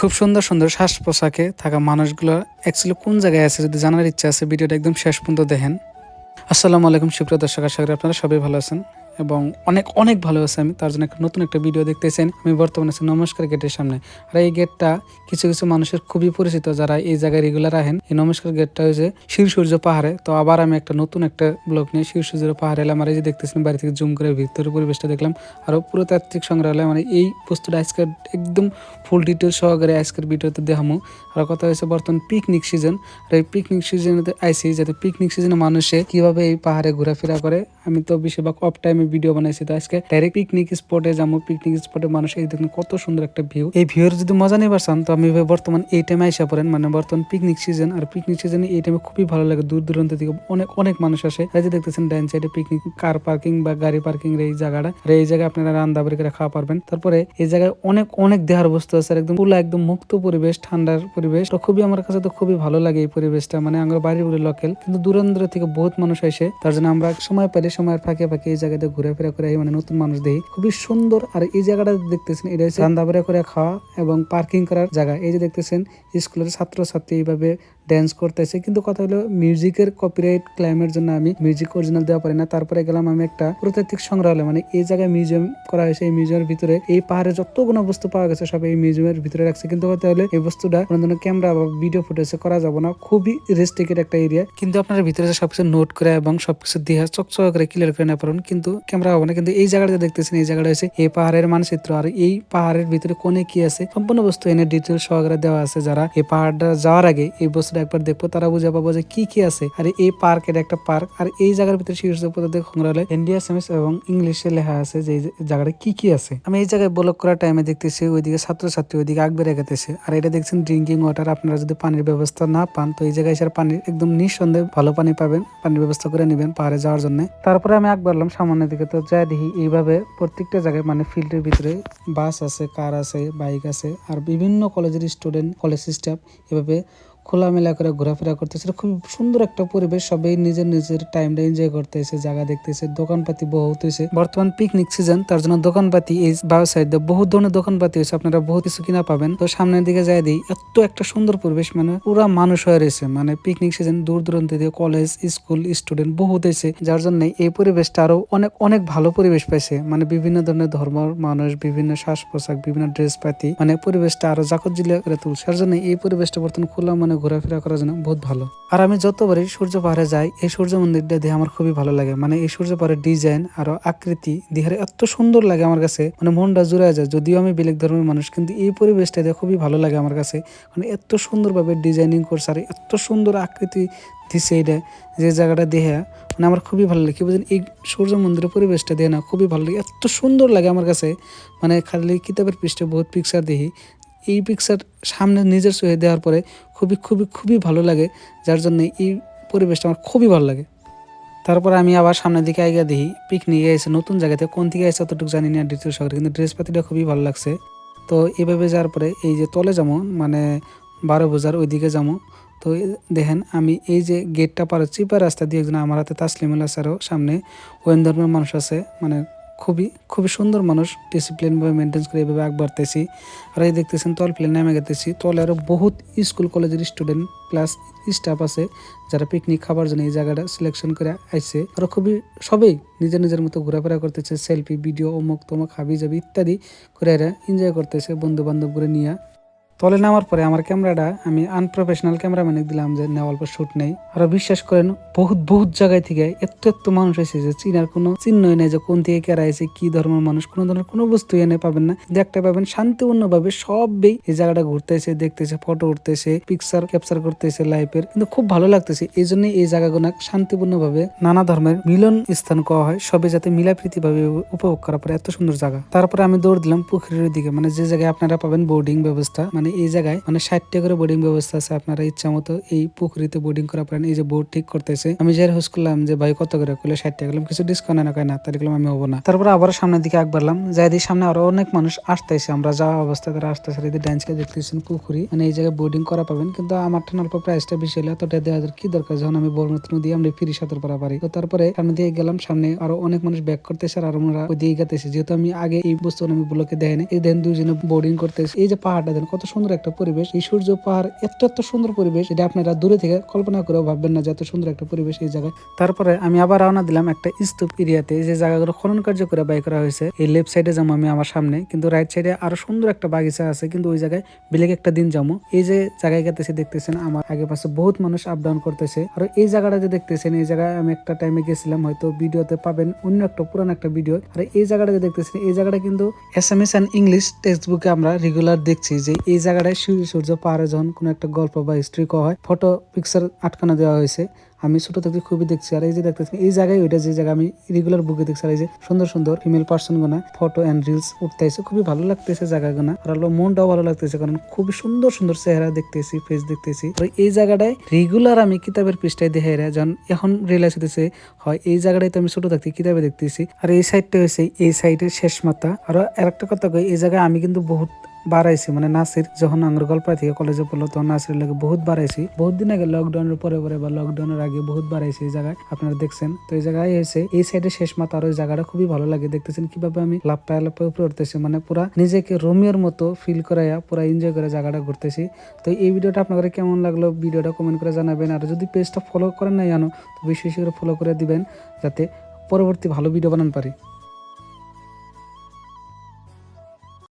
খুব সুন্দর সুন্দর শ্বাস পোশাকে থাকা মানুষগুলো অ্যাকচুয়ালি কোন জায়গায় আছে যদি জানার ইচ্ছা আছে, ভিডিওটা একদম শেষ পর্যন্ত দেখেন। আসসালামু আলাইকুম, সুপ্রিয় দর্শক, আশা করি আপনারা সবাই ভালো আছেন। এবং অনেক অনেক ভালো আছে আমি। তার জন্য একটা নতুন একটা ভিডিও দেখতেছেন। আমি বর্তমানে আছি নমস্কার গেটের সামনে। আর এই গেটটা কিছু কিছু মানুষের খুবই পরিচিত যারা এই জায়গায় রেগুলার আহেন। এই নমস্কার গেটটা হয়েছে শির সূর্য পাহাড়ে। তো আবার আমি একটা নতুন একটা ব্লগ নিয়ে শির সূর্য পাহাড়ে এলাম। আর এই যে দেখতেছেন বাড়ি থেকে জুম করে ভিতরের পরিবেশটা দেখলাম। আরও পুরাতাত্ত্বিক সংগ্রহালয়। মানে এই বস্তুটা আজকের একদম ফুল ডিটেল সহকারে আজকের ভিডিওতে দেখামো। আর কথা হয়েছে বর্তমান পিকনিক সিজন আর এই পিকনিক সিজনে আইসি যাতে পিকনিক সিজনে মানুষে কীভাবে এই পাহাড়ে ঘোরাফেরা করে, আমি তো বেশিরভাগ অফ টাইমে ভিডিও বানাইছি, তো আজকে ডাইরেক্ট পিকনিক স্পটে যাব। পিকনিক স্পটে মানুষ, এই দেখুন কত সুন্দর একটা ভিউ এই ভিউর যদি মজা নিবার চান, তো আমি বর্তমান এই টাইমে আইসা পড়েন। মানে বর্তমান পিকনিক সিজন আর পিকনিক সিজনে এই টাইমে খুবই ভালো লাগে। দূর দূরান্ত থেকে অনেক অনেক মানুষ আসে। এই যে দেখতেছেন ডাইন সাইডে পিকনিক কার পার্কিং বা গাড়ি পার্কিং এই জায়গাটা। আর এই জায়গায় আপনারা রান্না বাড়ি করে খাওয়া পারবেন। তারপরে এই জায়গায় অনেক অনেক দেহার বস্তু আছে, আর একদম পুলা একদম মুক্ত পরিবেশ, ঠান্ডার পরিবেশ। তো খুবই আমার কাছে তো খুবই ভালো লাগে এই পরিবেশটা। মানে আমার বাড়ির লোকাল, কিন্তু দূরান্ত থেকে বহুত মানুষ আসে। তার জন্য আমরা সময় পেলে সময়ের ফাঁকে ফাঁকে এই জায়গাতে ঘুরে করে মানে নতুন মানুষ দেখি। খুবই সুন্দর। আর এই জায়গাটা দেখতেছেন, এটা হচ্ছে রান্দাবাড়া করে খাওয়া এবং পার্কিং করার জায়গা। এই যে দেখতেছেন, স্কুলের ছাত্রছাত্রী এইভাবে ড্যান্স করতেছে। কিন্তু কথা হলো মিউজিকের কপিরাইট ক্লাইমের জন্য আমি মিউজিক অরিজিনাল দেওয়া পারি না। তারপরে গেলাম আমি একটা প্রত্যাত্মিক সংগ্রহালয় মানে এই জায়গায় মিউজিয়াম করা হয়েছে, এই মিউজিয়ামের ভিতরে এই পাহাড়ে যতগুলো বস্তু পাওয়া গেছে, সব এই মিউজিয়ামের ভিতরে রাখছে। কিন্তু কথা হলে, এই বস্তুটা কোনো ধরনের ক্যামেরা বা ভিডিও ফুটেজে করা যাবে না। খুবই রেস্ট্রিক্টেড একটা এরিয়া কিন্তু আপনার ভিতরে সবকিছু নোট করে এবং সবকিছু দিয়ে চকচক করে ক্লিয়ার করে না পারেন, কিন্তু ক্যামেরা হবে না। কিন্তু এই জায়গাটা দেখতেছেন, এই জায়গাটা হচ্ছে এই পাহাড়ের মানচিত্র। আর এই পাহাড়ের ভিতরে কোনে কি আছে, সম্পূর্ণ বস্তু এনে ডিটেল সহকারে দেওয়া আছে। যারা এই পাহাড়টা যাওয়ার আগে এই বস্তুটা একবার দেখব, তারা বুঝে পাবো যে কি কি আছে। আর এই পার্কের একটা পার্ক, আর এই জায়গার ভিতরে শীর্ষ পদার্থ সংগ্রহালয় ইন্ডিয়া সেমিস এবং ইংলিশে লেখা আছে যে জায়গাটা কি কি আছে। আমি এই জায়গায় ব্লক করার টাইমে দেখতেছি, ওইদিকে ছাত্রছাত্রী ওইদিকে আগ বেড়ে গেতেছে। আর এটা দেখছেন ড্রিঙ্কিং ওয়াটার আপনারা যদি পানির ব্যবস্থা না পান, তো এই জায়গায় এসে পানির একদম নিঃসন্দেহে ভালো পানি পাবেন, পানির ব্যবস্থা করে নেবেন পাহাড়ে যাওয়ার জন্য। তারপরে আমি আগ বাড়লাম সামনের দিকে, তো যাই দেখি, এইভাবে প্রত্যেকটা জায়গায় মানে ফিল্ডের ভিতরে বাস আছে, কার আছে, বাইক আছে, আর বিভিন্ন কলেজের স্টুডেন্ট কলেজ স্টাফ এভাবে খোলামেলা করে ঘোরাফেরা করতেছে। খুব সুন্দর একটা পরিবেশ, সবাই নিজের নিজের টাইমটা এনজয় করতেছে, জায়গা দেখতেছে, দোকানপাতি বহুত হয়েছে বর্তমান পিকনিক সিজন তার জন্য দোকানপাতি এই বাউ সাইড বহুত ধরনের দোকানপাতি হয়েছে আপনারা বহুত কিছু কিনা পাবেন। তো সামনের দিকে যাই দিই, এত একটা সুন্দর পরিবেশ মানে পুরা মানুষ হয়ে রয়েছে। মানে পিকনিক সিজন দূর দূরান্ত থেকে কলেজ স্কুল স্টুডেন্ট বহুত হয়েছে যার জন্য এই পরিবেশটা আরও অনেক অনেক ভালো পরিবেশ পাইছে। মানে বিভিন্ন ধরনের ধর্ম, মানুষ, বিভিন্ন শ্বাস পোশাক বিভিন্ন ড্রেস পাতি মানে পরিবেশটা আরও জাকত করে তুলছে। যার জন্য এই পরিবেশটা বর্তমান খোলা মানে ঘোরাফেরা করার জন্য বহুত ভালো। আর আমি যতবারই সূর্য পাহাড়ে যাই, এই সূর্য মন্দিরটা দেখে আমার খুবই ভালো লাগে। মানে এই সূর্য পাহাড়ের ডিজাইন আর আকৃতি দেহের এত সুন্দর লাগে আমার কাছে। মানে মনটা জুড়ে যায়। যদিও আমি বেলেগ ধর্মের মানুষ, কিন্তু এই পরিবেশটা দেখে খুবই ভালো লাগে আমার কাছে। মানে এত সুন্দরভাবে ডিজাইনিং করছে আর এত সুন্দর আকৃতি দিছে এটা, যে জায়গাটা দেখে মানে আমার খুবই ভালো লাগে। বলছেন এই সূর্য মন্দিরের পরিবেশটা দেখে না, খুবই ভালো লাগে। এত সুন্দর লাগে আমার কাছে। মানে খালি কিতাবের পৃষ্ঠে বহুত পিকচার দেখি। এই পিকচার সামনে নিজের চোখে দেওয়ার পরে খুবই খুবই খুবই ভালো লাগে, যার জন্য এই পরিবেশটা আমার খুবই ভালো লাগে। তারপর আমি আবার সামনের দিকে আগে দেখি পিকনিকে এসে নতুন জায়গাতে কোন দিকে এসে অতটুকু জানি না দ্বিতীয় শহরে কিন্তু ড্রেসপাতিটা খুবই ভালো লাগছে। তো এভাবে যাওয়ার পরে এই যে তলে যাব মানে বারো বোঝার ওইদিকে যাব, তো দেখেন আমি এই যে গেটটা পার চিপা রাস্তা দিয়ে একজন আমার হাতে তাসলিমুল আসারও সামনে, ওয়েন ধর্মের মানুষ আছে মানে খুবই খুবই সুন্দর মানুষ ডিসিপ্লিনভাবে মেনটেন করে এইভাবে আগ বাড়তেছি। আর এই দেখতেছেন তল প্লেন নেমে গেতেছি। তলে আরও বহুত স্কুল কলেজের স্টুডেন্ট প্লাস স্টাফ আছে, যারা পিকনিক খাবার জন্য এই জায়গাটা সিলেকশন করে আসছে আর খুবই সবাই নিজের নিজের মতো ঘোরাফেরা করতেছে সেলফি ভিডিও অমুক তমুক হাবি যাবি ইত্যাদি করে এরা এনজয় করতেছে বন্ধু বান্ধব করে নিয়ে। তলে নামার পরে আমার ক্যামেরাটা আমি আনপ্রফেশনাল ক্যামেরাম্যানে দিলাম যে নেওয়ার পর শ্যুট নেই। আর বিশ্বাস করেন, বহুত বহুত জায়গায় থেকে এত এত মানুষ এসেছে চীনার কোনো চিহ্নই নেই যে, কোন থেকে কেরা এসে কি ধর্মের মানুষ, কোনো ধরনের কোনো বস্তু এনে পাবেন না। দেখতে পাবেন শান্তিপূর্ণ ভাবে সবই এই জায়গাটা ঘুরতেছে, দেখতেছে ফটো উঠতেছে পিকচার ক্যাপচার করতেছে লাইফের কিন্তু খুব ভালো লাগতেছে এই জন্য এই জায়গাগুলো শান্তিপূর্ণ ভাবে নানা ধর্মের মিলন স্থান করা হয় সবে যাতে মিলাপ্রীতি ভাবে উপভোগ করা পরে এত সুন্দর জায়গা। তারপরে আমি দৌড় দিলাম পুকুরের দিকে মানে যে জায়গায় আপনারা পাবেন বোর্ডিং ব্যবস্থা মানে মানে এই জায়গায় মানে ষাটটা করে বোর্ডিং ব্যবস্থা আছে আপনারা ইচ্ছা মতো এই পুকুরিতে বোর্ডিং করা পারেন এই যে বোর্ড ঠিক করতেছে। আমি যাই হোস করলাম যে, ভাই, কত করে? করলে ষাট টাকা কিছু ডিসকাউন্ট না কয় না। তাহলে করলাম আমি হব না। তারপর আবার সামনের দিকে আগ বাড়লাম। যাই দিই সামনে আরও অনেক মানুষ আসতেছে। আমরা যাওয়া অবস্থা তারা আসতেছে। এই ডান্সকে দেখতেছেন, পুকুরি। মানে এই জায়গায় বোর্ডিং করা পাবেন। কিন্তু আমার ঠান অল্প প্রাইসটা বেশি হলে এতটা দেওয়া কি দরকার? যখন আমি বর্মত নদী আমরা ফিরি সাঁতার পারা পারি। তো তারপরে সামনে দিয়ে গেলাম। সামনে আরও অনেক মানুষ ব্যাক করতেছে আর আমরা ওই দিকে গেতেছি। যেহেতু আমি আগে এই বস্তু আমি ব্লকে দেয়নি এই দেন দুজনে বোর্ডিং করতেছে। এই যে পাহাড়টা দেন, কত সুন্দর একটা পরিবেশ। এই সূর্য পাহাড় এত এত সুন্দর পরিবেশ, এটা আপনারা দূরে থেকে কল্পনা করেও ভাববেন না যে এত সুন্দর একটা পরিবেশ এই জায়গায়। তারপরে আমি আবার রওনা দিলাম একটা স্তূপ এরিয়াতে, যে জায়গাগুলো খনন কার্য করে বাই করা হয়েছে। এই লেফট সাইডে যাব আমি আমার সামনে, কিন্তু রাইট সাইডে আরও সুন্দর একটা বাগিচা আছে, কিন্তু ওই জায়গায় বিলেকে একটা দিন যাব। এই যে জায়গায় গেতেছে, দেখতেছেন আমার আগে পাশে বহুত মানুষ আপ ডাউন করতেছে। আর এই জায়গাটা যে দেখতেছেন, এই জায়গায় আমি একটা টাইমে গেছিলাম, হয়তো ভিডিওতে পাবেন অন্য একটা পুরান একটা ভিডিও আর এই জায়গাটা যে দেখতেছেন, এই জায়গাটা কিন্তু S M S and English text বুকে আমরা রেগুলার দেখছি যে এই জায়গাটায় সূর্য সূর্য পাহাড়ে যখন কোনো একটা গল্প বা হিস্ট্রি করা হয় ফটো পিকচার আটকানো দেওয়া হয়েছে। আমি ছোট থেকে খুবই দেখছি। আর এই যে দেখতেছি এই জায়গায় ওইটা যে জায়গা আমি রেগুলার বুকে দেখছি, আর এই যে সুন্দর সুন্দর female person gonna photo and reels উঠতেছে। খুবই ভালো লাগতেছে জায়গাগুনা আর হলো মনটাও ভালো লাগতেছে, কারণ খুবই সুন্দর সুন্দর চেহারা দেখতেছি ফেস দেখতেছি। আর এই জায়গাটায় রেগুলার আমি কিতাবের পৃষ্ঠায় দেখে এরা যখন এখন রিয়েলাইজ হতেছে হয় এই জায়গাটায় তো আমি ছোট থাকতে কিতাবে দেখতেছি। আর এই সাইডটা হয়েছে এই সাইডের শেষ মাথা। আর একটা কথা কই, এই জায়গায় আমি কিন্তু বহুত বাড়াইছি মানে নাসির যখন আঙ্গুর গল্প থেকে কলেজে পড়ল, তখন নাসির লাগে বহুত বাড়াইছি। বহুত দিন আগে লকডাউনের পরে পরে বা লকডাউনের আগে বহুত বাড়াইছি এই জায়গায়, আপনারা দেখছেন। তো এই জায়গায় এসে, এই সাইডে শেষ মাথা আর ওই জায়গাটা খুবই ভালো লাগে। দেখতেছেন কীভাবে আমি লাপ্পায় লাপ্পায় উপরে উঠতেছি মানে পুরা নিজেকে রোমিওর মতো ফিল করাইয়া পুরা এনজয় করে জায়গাটা ঘুরতেছি। তো এই ভিডিওটা আপনাদের কেমন লাগল ভিডিওটা কমেন্ট করে জানাবেন। আর যদি পেজটা ফলো করেন না জানো, তো বেশি বেশি করে ফলো করে দিবেন, যাতে পরবর্তী ভালো ভিডিও বানান পারি।